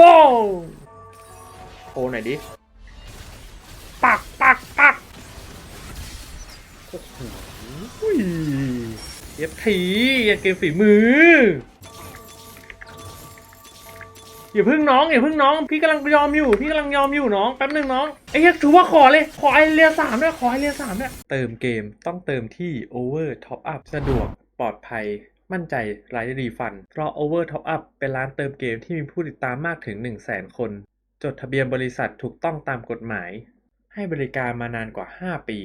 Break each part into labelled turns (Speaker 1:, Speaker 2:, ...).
Speaker 1: บงโชว์หน่อยดิ ปักปักปักโอ้โหเอฟทีอย่าเกมฝีมือ อย่าพึ่งน้องอย่าพึ่งน้อง พี่กำลังยอมอยู่ พี่กำลังยอมอยู่น้องแป๊บหนึ่งน้องไอ้เหี้ยถือว่าขอเลย ขอไอเรียสามด้วยขอไอเรียสามด้วยเติมเกมต้องเติมที่ Over Top Up สะดวกปลอดภัย มั่นใจไร้รีฟัน เพราะ Over Top Up เป็นร้านเติมเกมที่มีผู้ติดตามมากถึง 1 0 0 0 0แสนคน จดทะเบียนบริษัทถูกต้องตามกฎหมาย ให้บริการมานานกว่า 5 ปี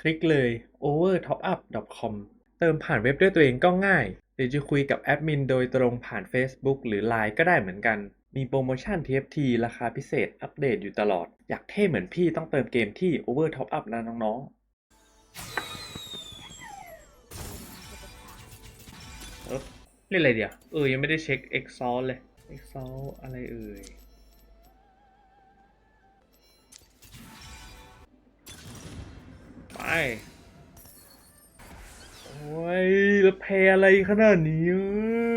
Speaker 1: คลิกเลย overtopup.com เติมผ่านเว็บด้วยตัวเองก็ง่าย หรือจะคุยกับแอดมินโดยตรงผ่าน Facebook หรือ Line ก็ได้เหมือนกัน มีโปรโมชั่น TFT ราคาพิเศษอัปเดตอยู่ตลอด อยากเท่เหมือนพี่ต้องเติมเกมที่ Overtopup นะน้องๆ เอ้อเล่นอะไรเดียวเออ ยังไม่ได้เช็ค Exalt เลย Exalt อะไรเอ่ยไปโอ้ยแล้วแพอะไรขนาดนี้เอ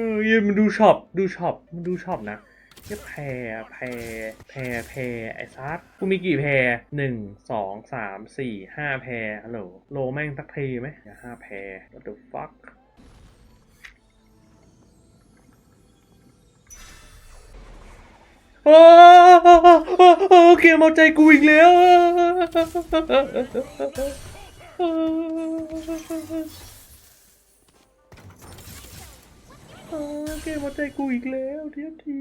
Speaker 1: อยี่ยมันดูช็อปดูช็อปมันดูช็อปนะเยี่ยแพแพแพแพไอ้ซัดกูมีกี่แพหนึ่งสองสามสี่ห้าแพฮัลโหลโลแม่งสักทีไหมอย่าห้าแพ what the fuck เกมเอาใจกูอีกแล้วเออเกมเอาใจกูอีกแล้วเทียบที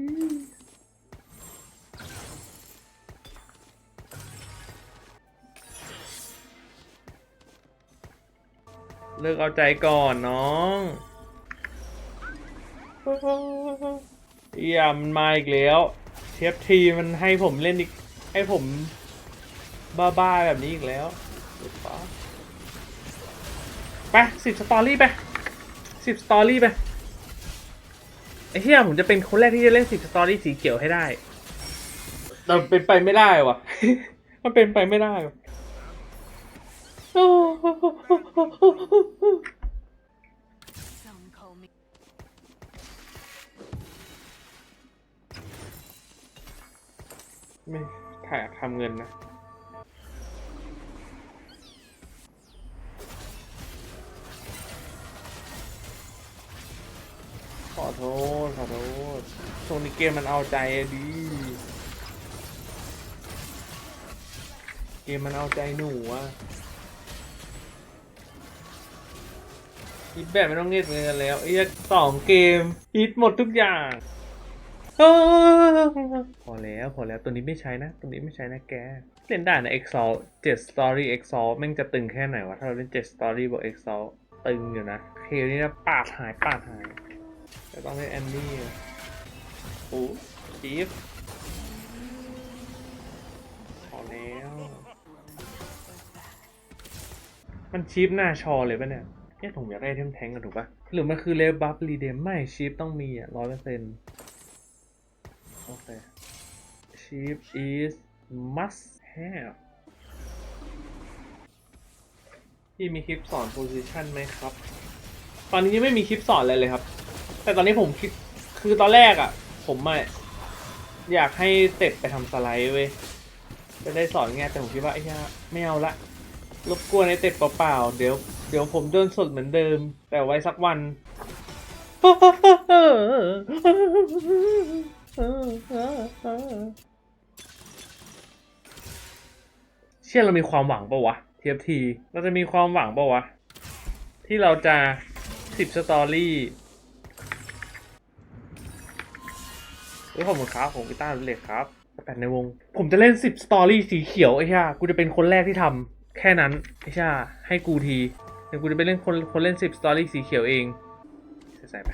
Speaker 1: เลิกเอาใจก่อนน้องเอียมันมาอีกแล้ว เทียบทีมันให้ผมเล่นอีก ให้ผมบ้าๆแบบนี้อีกแล้วเดี๋ยวปะไปสิบสตอรี่ไปสิบสตอรี่ไปไอ้เหี้ยผมจะเป็นคนแรกที่จะเล่นสิบสตอรี่สีเขียวให้ได้แต่มันเป็นไปไม่ได้วะมันเป็นไปไม่ได้ ไม่ถ่ายทำเงินนะ ขอโทษ ขอโทษช่วงนี้เกมมันเอาใจดี เกมมันเอาใจหนูอะฮิตแบบไม่ต้องเงียบเงินแล้วอีสองเกมฮิตหมดทุกอย่าง พอแล้วพอแล้วตัวนี้ไม่ใช้นะ ตัวนี้ไม่ใช้นะแก เล่นได้นะ Exalt 7 Story Exalt แม่งจะตึงแค่ไหนวะ ถ้าเราเล่น 7 Story บวก Exalt ตึงอยู่นะเคลนี่นะปาดหายปาดหายแต่ต้องเล่นแอนนี่อะโอ้ชีฟพอแล้ว มันชีฟหน้าชอเลยปะเนี่ยเนี่ยผมอยากได้เทมแทงกันถูกปะหรือมันคือเลบัฟรีเดมไม่ชีฟต้องมีอะร้อยเปอร์เซ็นต์ อเคชีฟ is must have พี่มีคลิปสอน position ไหมครับ ตอนนี้ยังไม่มีคลิปสอนอะไรเลยครับ แต่ตอนนี้ผมคิด คือตอนแรกอะ ผมอะอยากให้เต็ดไปทำสไลด์เว้ย จะได้สอนง่แต่ผมคิดว่าไอ้ยาไม่เอาละรบกวนไอ้เต็ดเปล่าๆ เดี๋ยว เดี๋ยวผมโดนสดเหมือนเดิม แต่ไว้สักวัน เชื่อเรามีความหวังปะวะเทียบทีเราจะมีความหวังปะวะ ที่เราจะสิบสตอรี่เฮ้ยขอบคุณครับผมกีตาร์เล็กครับแปดในวง ผมจะเล่นสิบสตอรี่สีเขียวไอ้ช่ากูจะเป็นคนแรกที่ทำแค่นั้นไอ้ช่าให้กูที เดี๋ยวกูจะไปเล่นคนคนเล่นสิบสตอรี่สีเขียวเองใส่ไป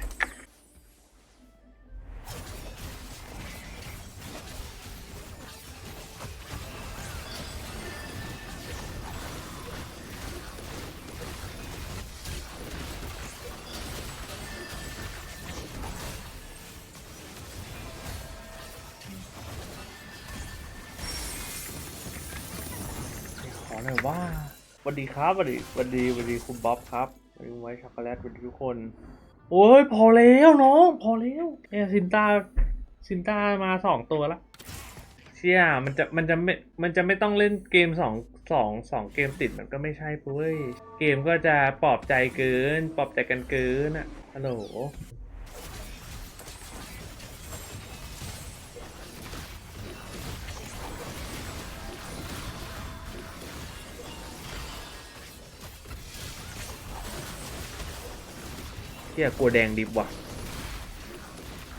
Speaker 1: อหน่อยว่าสวัสดีครับสวัสดีสวัสดีสวัสดีคุณบ๊อบครับสวัสดีไว้ช็อกโกแลตสวัสดีทุกคน โอ้ยพอแล้วน้องพอแล้วแอร์ซินตาซินตามาสองตัวละเชี่ยมันจะมันจะไม่มันจะไม่ต้องเล่นเกมสองสองสองเกมติดมันก็ไม่ใช่ปุ้ยเกมก็จะปลอบใจเกิน ปลอบใจกันเกินอะฮัลโหล เชี่ยกลัวแดงดิบว่ะ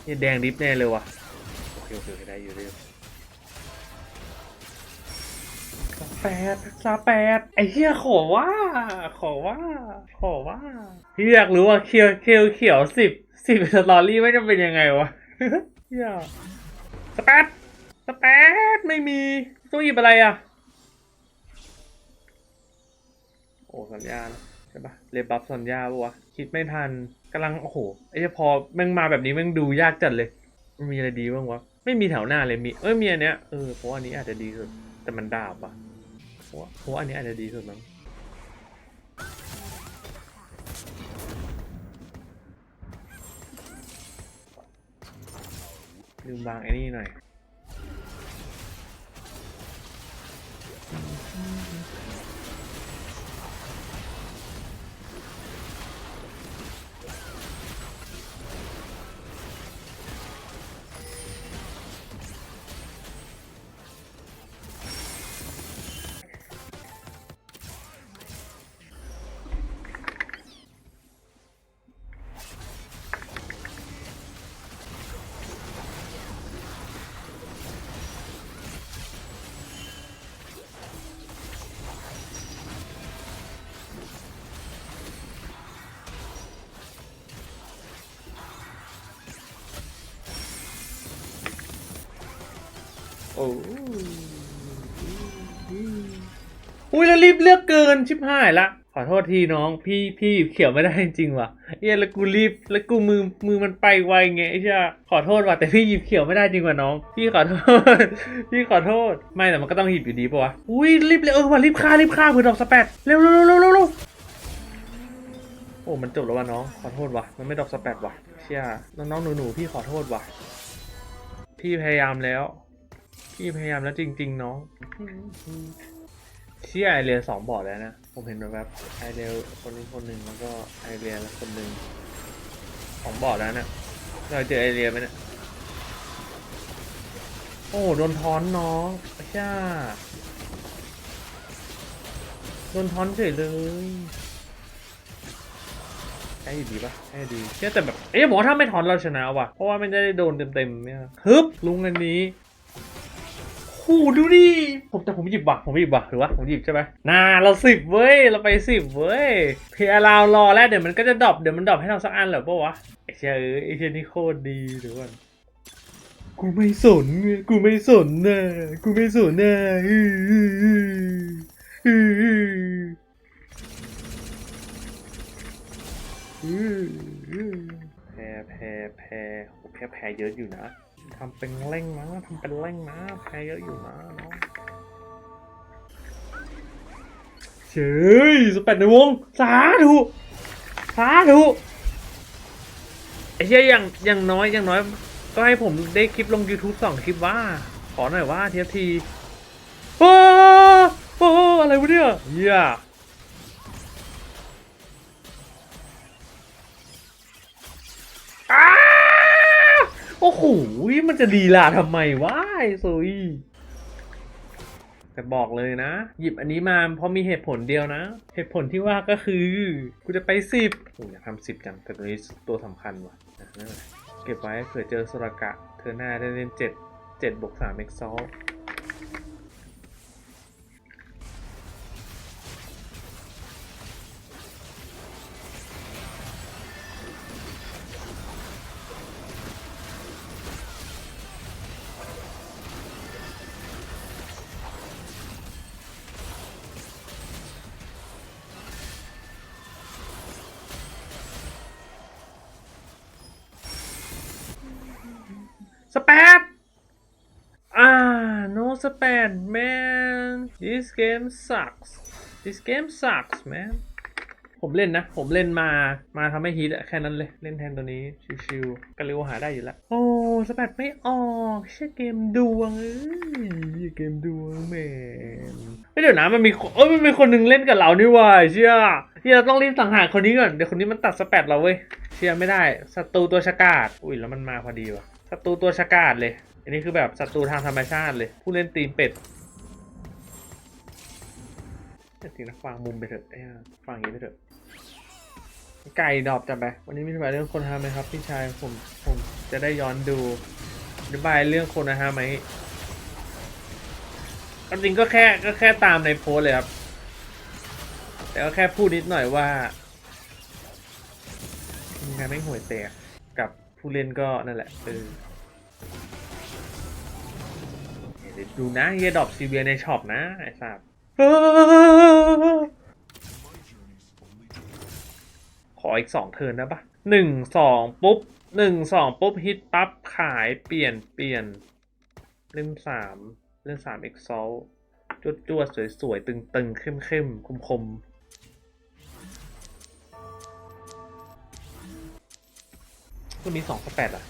Speaker 1: นี่แดงดิบแน่เลยว่ะโอเคโอเคได้อยู่ได้อยู่สแปดสแปดไอ้เหี้ยขอว่า ขอว่า ขอว่าพี่อยากรู้ว่าเคียวเคียวเขียวสิบสิบสตอรี่ไม่จะเป็นยังไงวะเหี้ยสแปดสแปดไม่มีต้องหยิบอะไรอะ โอ้สัญญาณใช่ปะเลบัฟสัญญาปะวะ คิดไม่ทัน กำลังโอ้โหไอ้เหี้ยพอแม่งมาแบบนี้แม่งดูยากจัดเลยมันมีอะไรดีบ้างวะไม่มีแถวหน้าเลยมีเอ้ยมีอันเนี้ยเออเพราะอันนี้อาจจะดีสุดแต่มันดาบอะเพราะเพราะอันนี้อาจจะดีสุดมั้งลืมวางไอ้นี่หน่อย โอ้อุ้ยแล้วรีบเลือกเกินชิบหายละ ขอโทษทีน้อง พี่พี่เขียวไม่ได้จริงว่ะเอ้ยแล้วกูรีบแล้วกูมือมือมันไปไวไงไอ้เชี่ยขอโทษว่ะแต่พี่หยิบเขียวไม่ได้จริงว่ะน้อง พี่ขอโทษ พี่ขอโทษ ไม่แต่มันก็ต้องหยิบอยู่ดีปะวะอุ้ยรีบเลยเออว่ะรีบฆ่ารีบฆ่าเผื่อดอกสแปดเร็วเร็วเร็วเร็วเร็วเร็วโอ้มันจบแล้วว่ะน้องขอโทษว่ะมันไม่ดอกสแปดว่ะเชี่ยน้องๆหนูๆพี่ขอโทษว่ะพี่พยายามแล้ว พี่พยายามแล้วจริง ๆ น้องเชี่ยไอเรียสองบอร์ดแล้วนะ ผมเห็นแบบแบบไอเรียคนนี้คนหนึ่งแล้วก็ไอเรียแล้วคนหนึ่งสองบอร์ดแล้วเนี่ยเราเจอไอเรียไหมเนี่ยโอ้โดนทอนน้องเช่าโดนทอนเฉยเลยใช่ดีปะใช่ดีเชื่อแต่แบบ เอ๊ะบอกว่าถ้าไม่ถอนเราชนะว่ะ เพราะว่ามันจะได้โดนเต็มๆเนี่ยฮึบลุงอันนี้ โอ้โหดูดิ ผมแต่ผมหยิบว่ะผมหยิบว่ะหรือว่าผมหยิบใช่ไหมน่าเราสิบเว้ย เราไปสิบเว้ยเพียราวรอแล้วเดี๋ยวมันก็จะดรอปเดี๋ยวมันดรอปให้เราสักอันเหรอปะวะไอเชี่ยเอ้ยไอเชี่ยนี่โคตรดีเดี๋ยวก่อนกูไม่สน กูไม่สนนะกูไม่สนนะแพ้แพ้แพ้โหแพ้แพ้เยอะอยู่นะ ทำเป็นเร่งนะทำเป็นเร่งนะแพ้เยอะอยู่นะน้องเฉยสเปดในวง สาธุสาธุไอ้เหี้ยอย่างอย่างน้อยอย่างน้อย ก็ให้ผมได้คลิปลง YouTube สองคลิปว่า ขอหน่อยว่าเทียบทีโอ้โอ้อะไรวะเนี่ยเหี้ยอ้ มันจะดีลาทำไมวะไอ้ซุยแต่บอกเลยนะ หยิบอันนี้มาเพราะมีเหตุผลเดียวนะ เหตุผลที่ว่าก็คือกูจะไปสิบอยากทำสิบจังแต่ตัวนี้ตัวสำคัญว่ะเก็บไว้เผื่อเจอสุรกะเธอหน้าได้เล่นเจ็ดเจ็ดบวกสามเอ็กซอ ลสเปดอ่า no spam man this game sucks this game sucks man ผมเล่นนะ ผมเล่นมา มาทำให้ฮิตอะแค่นั้นเลย เล่นแทนตัวนี้ ชิวๆกันเร็วหาได้อยู่แล้ว โอ้สแปดไม่ออกเชื่อเกมดวงเอ้ยเกมดวงแมนไม่เดี๋ยวนะมันมีเอ้ยมันมีคนหนึ่งเล่นกับเรานี่ว่าเชื่อที่เราต้องรีบสังหารคนนี้ก่อน เดี๋ยวคนนี้มันตัดสแปดเราเว้ย เชื่อไม่ได้ศัตรูตัวชะกาดอุ้ยแล้วมันมาพอดีว่ะ ศัตรูตัวชะกาดเลย อันนี้คือแบบศัตรูทางธรรมชาติเลย ผู้เล่นตีมเป็ดแต่จริงนะฟังมุมไปเถอะไอ้ฟังอย่างนี้ไปเถอะ ไก่ดอบจับไป วันนี้มีอธิบายเรื่องคนฮาไหมครับพี่ชาย ผม ผมจะได้ย้อนดูอธิบายเรื่องคนฮาไหมความจริงก็แค่ก็แค่ตามในโพสเลยครับ แต่ก็แค่พูดนิดหน่อยว่ามีงานไม่ห่วยแตก ผู้เล่นก็นั่นแหละเออเดี๋ยวดูนะเฮียดอปซีเวียในช็อปนะ ไอ้สัสขออีกสองเทิร์นได้ปะหนึ่งสองปุ๊บหนึ่งสองปุ๊บ ฮิตปั๊บ ขายเปลี่ยนเปลี่ยน เล่มสามเล่มสามเอ็กซอลจวดจวดสวยสวยตึงตึงเข้มเข้มค มคมก็มีสองสแปดอะ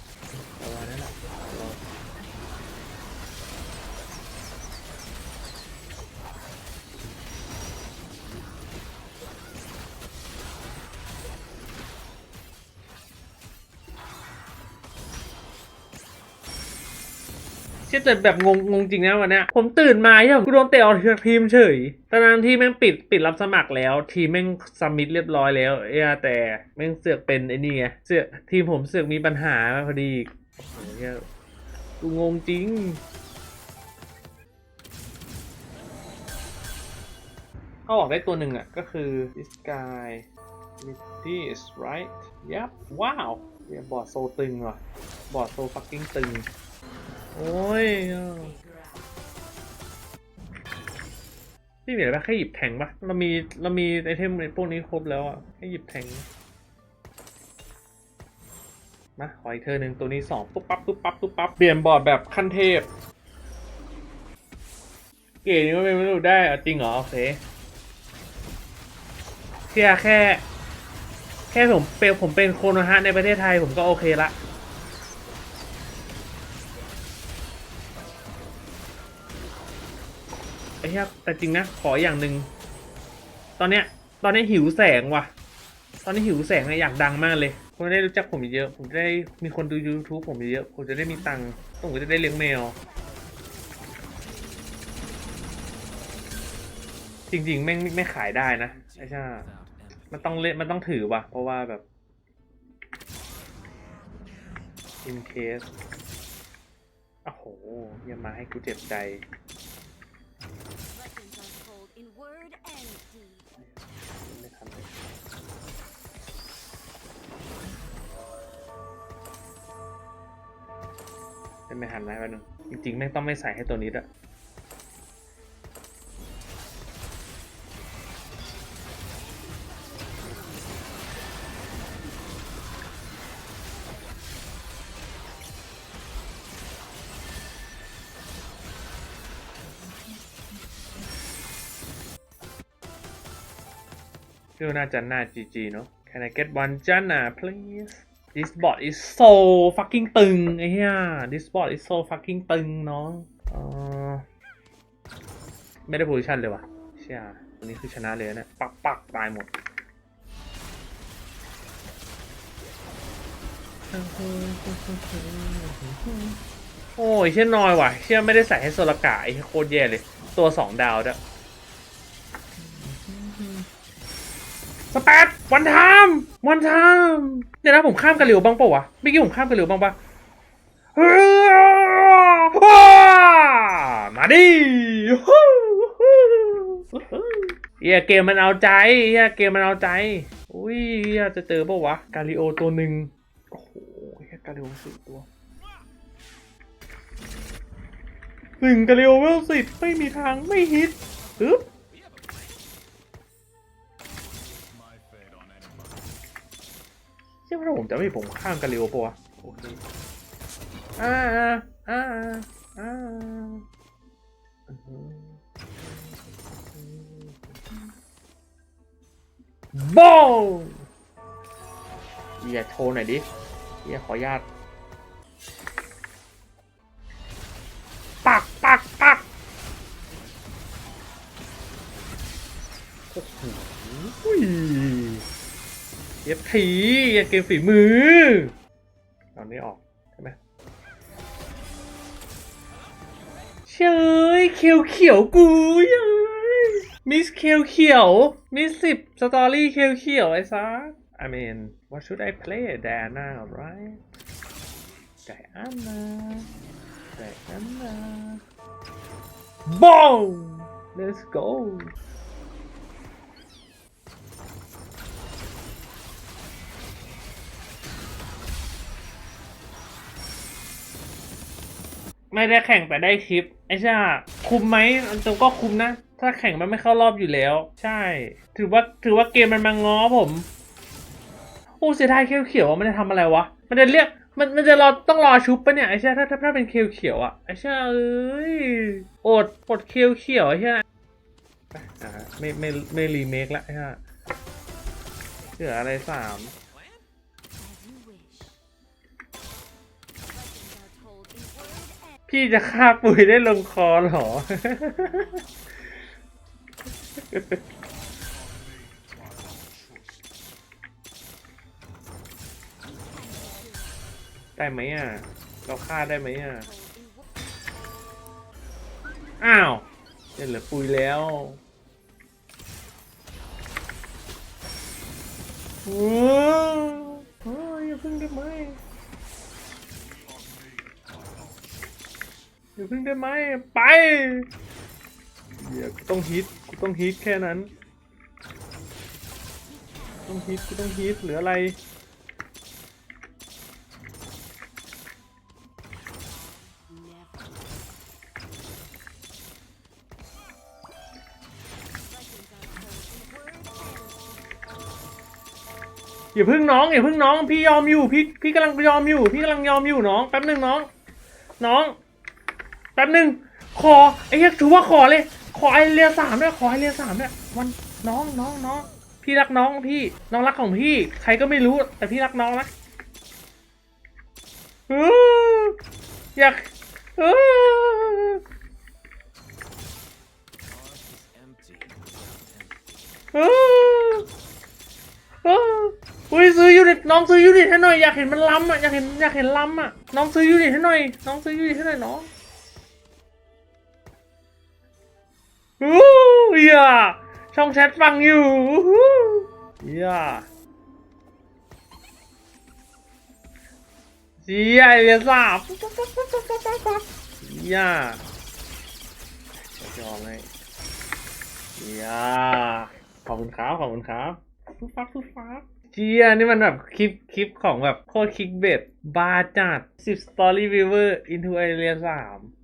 Speaker 1: เชื่อแต่แบบงงงงจริงนะวันเนี้ยผมตื่นมาเนี่ยกูโดนเตะออกจากทีมเฉยตอนนั้นที่แม่งปิดปิดรับสมัครแล้ว ทีมแม่งสมิธเรียบร้อยแล้วเอ้ยแต่แม่งเสือกเป็นไอ้นี่ไงเสือกทีมผมเสือกมีปัญหาพอดีเนี่ยกูงงจริงเอาออกได้ตัวหนึ่งอะ ก็คือ this guy this right yep ว้าวเนี่ยบอร์ดโซตึงว่ะบอร์ดโซ fucking ตึง โอ้ยพี่เหมียวแค่หยิบแทงปะเรามีเรามีไอเทมในพวกนี้ครบแล้วอะให้หยิบแทงมาขออีกเธอหนึ่งตัวนี้สองปุ๊บปั๊บปุ๊บปั๊บปุ๊บปั๊บเปลี่ยนบอร์ดแบบขั้นเทพ เก๋นี่ไม่รู้ได้เหรอจริงเหรอโอเคเชียแค่ แค่ผมเป็นผมเป็นโคโนฮะในประเทศไทยผมก็โอเคละ ไอ้เหี้ยแต่จริงนะ ขออย่างหนึ่งตอนเนี้ย ตอนนี้หิวแสงว่ะ ตอนนี้หิวแสงนะอยากดังมากเลยคนได้รู้จักผมเยอะ ผมจะได้มีคนดู YouTube ผมเยอะ ผมจะได้มีตังค์ผมก็จะได้เลี้ยงแมว จริงๆไม่งไม่ขายได้นะไอ้ช่ามันต้องเล่นมันต้องถือว่ะ เพราะว่าแบบ in case โอ้โหย่ามาให้กูเจ็บใจ ไม่หันนะแป๊บนึงจริงๆแม่งต้องไม่ใส่ให้ตัวนี้ด้วยพี่ว่าน่าจะหน้า GG เนอะ Can I get one จ้าหนา please This bot is so fucking ตึงไอ้เหี้ย This bot is so fucking ตึงน้องเออไม่ได้โพซิชันเลยว่ะเชี่ยตัวนี้คือชนะเลยนะปักปักตายหมดโอ้ยเชี่ยนอยว่ะเชี่ยไม่ได้ใส่ให้โซลกะไอ้โคตรแย่เลย ตัวสองดาวด้วย สเปดวันทามวันทามเดี๋ยวนะผมข้ามกระเหลียวบ้างปะวะเมื่อกี้ผมข้ามกระเหลียวบ้างปะมาดิเฮียเกมมันเอาใจเฮียเกมมันเอาใจ อุ้ยเฮียจะเจอปะวะ กาลิโอตัวหนึ่งโอ้โหเฮียกาลิโอสี่ตัวหนึ่งกาลิโอเวลสิบไม่มีทางไม่ฮิตปึ๊บ ใช่ไหมผมจะไม่ผมข้ามกันเร็วปะวะโอเคอ่าอ่าอ่าอ่าอือหือโบ้งอย่าโชว์หน่อยดิอย่าขออนุญาต เอฟทีเกมฝีมือเอานี้ออกใช่ไหมเชยเขียวเขียวกูยมิสเขียวเขียวมิสสิบสตอรี่เขียวเขียวไอ้ซัส I mean what should I play Diana right Diana Diana Boom let's go ไม่ได้แข่งแต่ได้คลิป ไอ้ช่าคุมไหมอันตรงก็คุมนะ ถ้าแข่งมันไม่เข้ารอบอยู่แล้ว ใช่ ถือว่าถือว่าเกมมันมาง้อผมโอ้เสียดายเขียวเขียวมันจะทำอะไรวะ มันจะเรียกมันมันจะรอต้องรอชุบปะเนี่ยไอ้ช่าถ้าถ้าถ้าเป็นเขียวเขียวอะไอ้ช่าเอ้ยอดอดเขียวเขียวๆไอ้ช่ไม่ไม่ไม่รีเมคละไอ้ช่เหลืออะไรสาม พี่จะฆ่าปุ๋ยได้ลงคอหรอ ได้ไหมอะ เราฆ่าได้ไหมอะ อ้าวเหลือปุยแล้วโอ้โอ้ยอย่าพึ่งได้ไหม อย่าพึ่งได้ไหมไปเดี๋ยวต้องฮิตกูต้องฮิตแค่นั้น ต้องฮิตกูต้องฮิตเหลืออะไรอย่าพึ่งน้องอย่าพึ่งน้องพี่ยอมอยู่พี่พี่กำลังยอมอยู่พี่กำลังยอมอยู่น้องแป๊บหนึ่งน้อง น้อง แป๊บหนึ่งขอไอ้เหี้ยถือว่าขอเลย ขอไอเรียสามเนี่ยขอไอเรียสามเนี่ยวันน้องน้องน้องพี่รักน้องพี่น้องรักของพี่ ใครก็ไม่รู้แต่พี่รักน้องนะอยากอุ้ยซื้อยูนิตน้องซื้อยูนิตให้หน่อยอยากเห็นมันล้ำอะอยากเห็นอยากเห็นล้ำอะน้องซื้อยูนิตให้หน่อยน้องซื้อยูนิตให้หน่อยน้อง อู้เหี้ยช่องแชทฟังอยู่อู้เหี้ยเสียไอเรียสาบเหี้ยยอมเลยเหี้ยขอบคุณครับขอบคุณครับฟุ๊บฟับฟุ๊บฟับเจียนี่มันแบบคลิปคลิปของแบบโคตรคลิกเบ็ดบาจัด10 story viewer into area 3